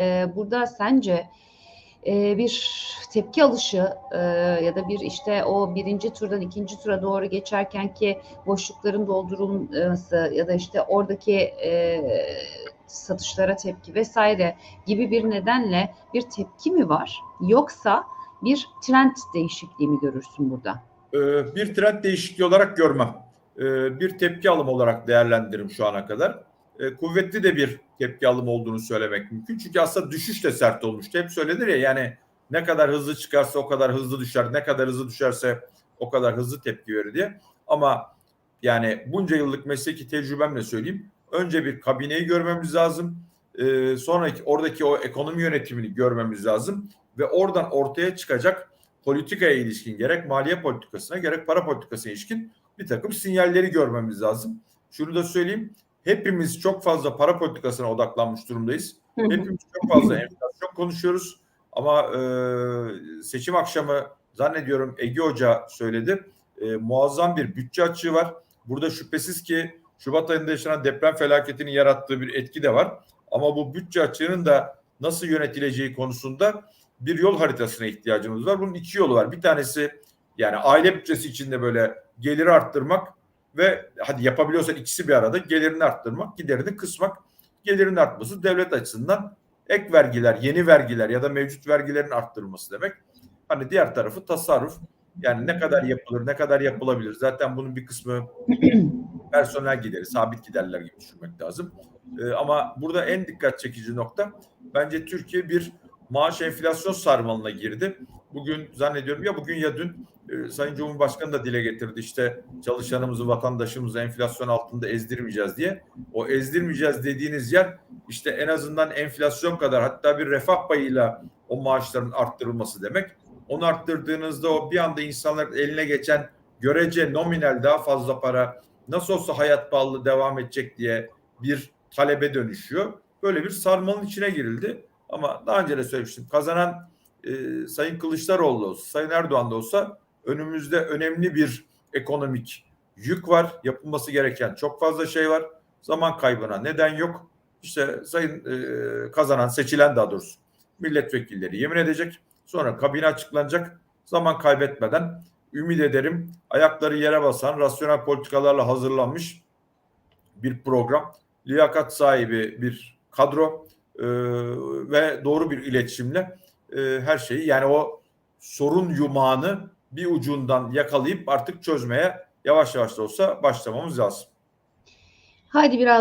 Eee, burada sence, eee, bir tepki alışı, eee, ya da bir, işte, o 1. turdan 2. tura doğru geçerkenki boşlukların doldurulması ya da, işte, oradaki, eee, satışlara tepki vs. gibi bir nedenle bir tepki mi var yoksa bir trend değişikliği mi görürsün burada? Eee, bir trend değişikliği olarak görmem. Eee, bir tepki alımı olarak değerlendiririm şu ana kadar. Eee, kuvvetli de bir tepki alımı olduğunu söylemek mümkün. Çünkü aslında düşüş de sert olmuştu. Hep söylenir ya yani ne kadar hızlı çıkarsa o kadar hızlı düşer, ne kadar hızlı düşerse o kadar hızlı tepki verir diye. Ama yani bunca yıllık mesleki tecrübemle söyleyeyim. Önce bir kabineyi görmemiz lazım. Eee, sonraki oradaki o ekonomi yönetimini görmemiz lazım ve oradan ortaya çıkacak politikaya ilişkin gerek maliye politikasına gerek para politikasına ilişkin bir takım sinyalleri görmemiz lazım. Şunu da söyleyeyim. Hepimiz çok fazla para politikasına odaklanmış durumdayız. Hepimiz çok fazla enflasyon konuşuyoruz. Ama e, seçim akşamı zannediyorum Ege Hoca söyledi. E, muazzam bir bütçe açığı var. Burada şüphesiz ki Şubat ayında yaşanan deprem felaketinin yarattığı bir etki de var. Ama bu bütçe açığının da nasıl yönetileceği konusunda bir yol haritasına ihtiyacımız var. Bunun iki yolu var. Bir tanesi yani aile bütçesi içinde böyle geliri arttırmak ve hadi yapabiliyorsan ikisi bir arada gelirini arttırmak, giderini kısmak. Gelirin artması devlet açısından ek vergiler, yeni vergiler ya da mevcut vergilerin arttırılması demek. Hani diğer tarafı tasarruf. Yani ne kadar yapılır, ne kadar yapılabilir. Zaten bunun bir kısmı personel gideri, sabit giderler gibi düşünmek lazım. Ee, ama burada en dikkat çekici nokta bence Türkiye bir maaş enflasyon sarmalına girdi. Bugün zannediyorum ya bugün ya dün e, Sayın Cumhurbaşkanı da dile getirdi işte çalışanımızı, vatandaşımızı enflasyon altında ezdirmeyeceğiz diye. O ezdirmeyeceğiz dediğiniz yer işte en azından enflasyon kadar hatta bir refah payıyla o maaşların arttırılması demek. Onu arttırdığınızda o bir anda insanların eline geçen görece nominal daha fazla para nasıl olsa hayat pahalı devam edecek diye bir talebe dönüşüyor. Böyle bir sarmalın içine girildi. Ama daha önce de söylemiştim. Kazanan e, Sayın Kılıçdaroğlu olsa, Sayın Erdoğan da olsa önümüzde önemli bir ekonomik yük var. Yapılması gereken çok fazla şey var. Zaman kaybına neden yok. İşte Sayın e, kazanan, seçilen daha doğrusu milletvekilleri yemin edecek. Sonra kabine açıklanacak. Zaman kaybetmeden ümit ederim ayakları yere basan rasyonel politikalarla hazırlanmış bir program. Liyakat sahibi bir kadro e, ve doğru bir iletişimle e, her şeyi yani o sorun yumağını bir ucundan yakalayıp artık çözmeye yavaş yavaş da olsa başlamamız lazım. Haydi biraz